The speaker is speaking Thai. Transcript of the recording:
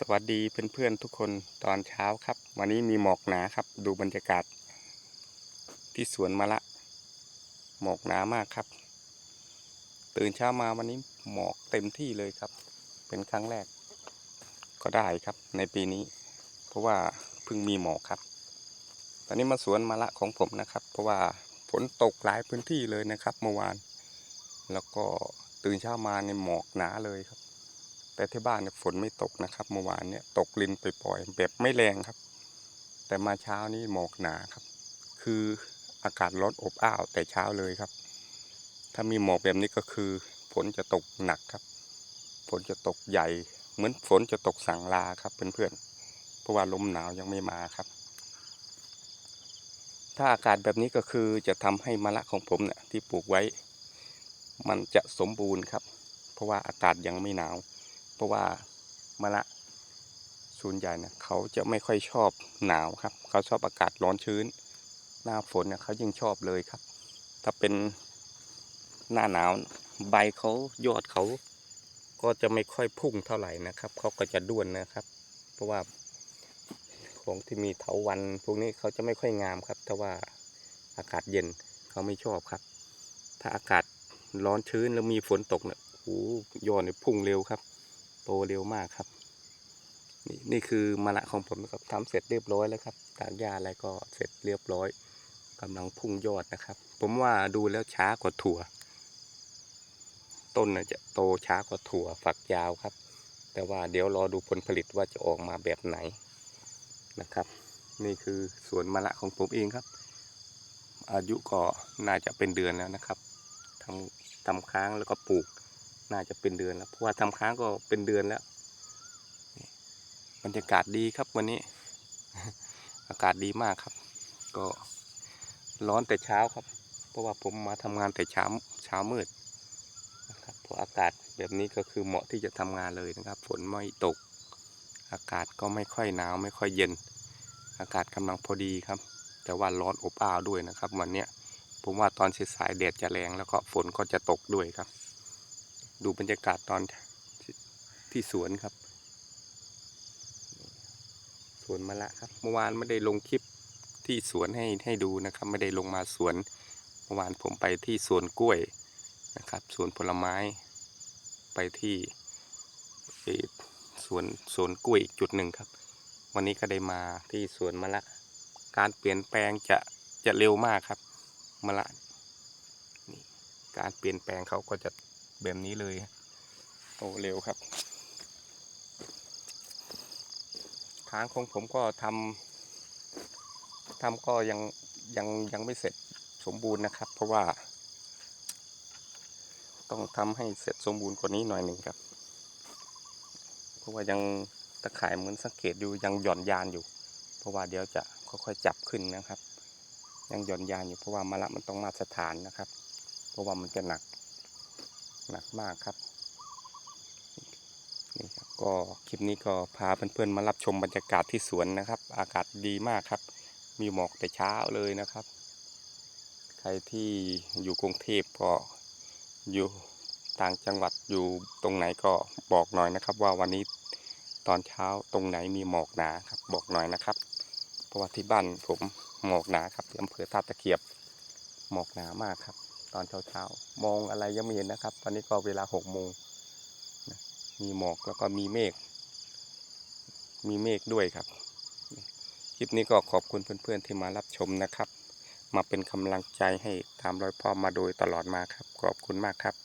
สวัสดีเพื่อนๆทุกคนตอนเช้าครับ วันนี้มีหมอกหนาครับ ดูบรรยากาศ ที่สวนมะละ หมอกหนามากครับ ตื่นเช้ามาวันนี้หมอกเต็มที่เลยครับ เป็นครั้งแรก ก็ได้ครับในปีนี้ เพราะว่าเพิ่งมีหมอกครับ ตอนนี้มาสวนมะละของผมนะครับ เพราะว่าฝนตกหลายพื้นที่เลยนะครับ เมื่อวาน แล้วก็ตื่นเช้ามาในหมอกหนาเลยครับ แต่ที่บ้านเนี่ยฝนไม่ตกนะครับเมื่อวานเนี่ยตกลินไปปล่อยแบบไม่แรงครับ แต่มาเช้านี้หมอกหนาครับ คืออากาศร้อนอบอ้าวแต่เช้าเลยครับ ถ้ามีหมอกแบบนี้ก็คือฝนจะตกหนักครับฝนจะตกใหญ่ เหมือนฝนจะตกสั่งลาครับเพื่อนๆเพราะว่าลมหนาวยังไม่มาครับ ถ้าอากาศแบบนี้ก็คือจะทำให้มะละของผมเนี่ยที่ปลูกไว้ มันจะสมบูรณ์ครับ เพราะว่าอากาศยังไม่หนาว ราะว่ามะละส่วนใหญ่นะเขาจะไม่ค่อยชอบหนาวครับ เขาชอบอากาศร้อนชื้น หน้าฝนเนี่ยเขายิ่งชอบเลยครับ ถ้าเป็นหน้าหนาวใบเขายอดเขาก็จะไม่ค่อยพุ่งเท่าไหร่นะครับเขาก็จะด้วนนะครับ เพราะว่าของที่มีเถาวันพวกนี้เขาจะไม่ค่อยงามครับถ้าว่าอากาศเย็นเขาไม่ชอบครับ ถ้าอากาศร้อนชื้นแล้วมีฝนตกเนี่ยโอ้ยอดเนี่ยพุ่งเร็วครับ โตเร็วมากครับ นี่นี่คือมะละของผมนะครับทำเสร็จเรียบร้อยแล้วครับตากหญ้าอะไรก็เสร็จเรียบร้อยกำลังพุ่งยอดนะครับ ผมว่าดูแล้วช้ากว่าถั่ว ต้นจะโตช้ากว่าถั่วฝักยาวครับ แต่ว่าเดี๋ยวรอดูผลผลิตว่าจะออกมาแบบไหนนะครับ นี่คือสวนมะละของผมเองครับ อายุก็น่าจะเป็นเดือนแล้วนะครับทำทำค้างแล้วก็ปลูก น่าจะเป็นเดือนแล้วเพราะว่าทำค้างก็เป็นเดือนแล้วบรรยากาศดีครับวันนี้ อากาศดีมากครับ ก็ร้อนแต่เช้าครับ เพราะว่าผมมาทำงานแต่เช้าเช้ามืดนะครับเพราะอากาศแบบนี้ก็คือเหมาะที่จะทำงานเลยนะครับ ฝนไม่ตก อากาศก็ไม่ค่อยหนาวไม่ค่อยเย็น อากาศกำลังพอดีครับ แต่ว่าร้อนอบอ้าวด้วยนะครับ วันเนี้ยผมว่าตอนสายแดดจะแรงแล้วก็ฝนก็จะตกด้วยครับ ดูบรรยากาศตอนที่สวนครับ สวนมะละครับ เมื่อวานไม่ได้ลงคลิปที่สวนให้ให้ดูนะครับ ไม่ได้ลงมาสวน เมื่อวานผมไปที่สวนกล้วยนะครับ สวนผลไม้ ไปที่สวนสวนกล้วยอีกจุดหนึ่งครับ วันนี้ก็ได้มาที่สวนมะละ การเปลี่ยนแปลงจะจะเร็วมากครับมะละนี่การเปลี่ยนแปลงเขาก็จะ แบบนี้เลยโตเร็วครับ ทางของผมก็ทำทำก็ยังยังยังไม่เสร็จสมบูรณ์นะครับ เพราะว่า ต้องทำให้เสร็จสมบูรณ์กว่านี้หน่อยหนึ่งครับ เพราะว่ายังตะข่ายเหมือนสังเกตอยู่ยังหย่อนยานอยู่ เพราะว่าเดี๋ยวจะค่อยๆจับขึ้นนะครับ ยังหย่อนยานอยู่เพราะว่ามะละมันต้องมาตรฐานนะครับ เพราะว่ามันจะหนัก หนักมากครับนี่ครับก็คลิปนี้ก็พาเพื่อนๆมารับชมบรรยากาศที่สวนนะครับ อากาศดีมากครับ มีหมอกแต่เช้าเลยนะครับ ใครที่อยู่กรุงเทพก็อยู่ต่างจังหวัดอยู่ตรงไหนก็บอกหน่อยนะครับ ว่าวันนี้ตอนเช้าตรงไหนมีหมอกหนาครับ บอกหน่อยนะครับเพราะว่าที่บ้านผมหมอกหนาครับที่อำเภอท่าตะเกียบหมอกหนามากครับ ตอนเช้าๆ มองอะไรยังไม่เห็นนะครับ ตอนนี้ก็เวลาหกโมงมีหมอกแล้วก็มีเมฆ มีเมฆด้วยครับ คลิปนี้ก็ขอบคุณเพื่อนๆที่มารับชมนะครับ มาเป็นกำลังใจให้ตามรอยพ่อมาโดยตลอดมาครับ ขอบคุณมากครับ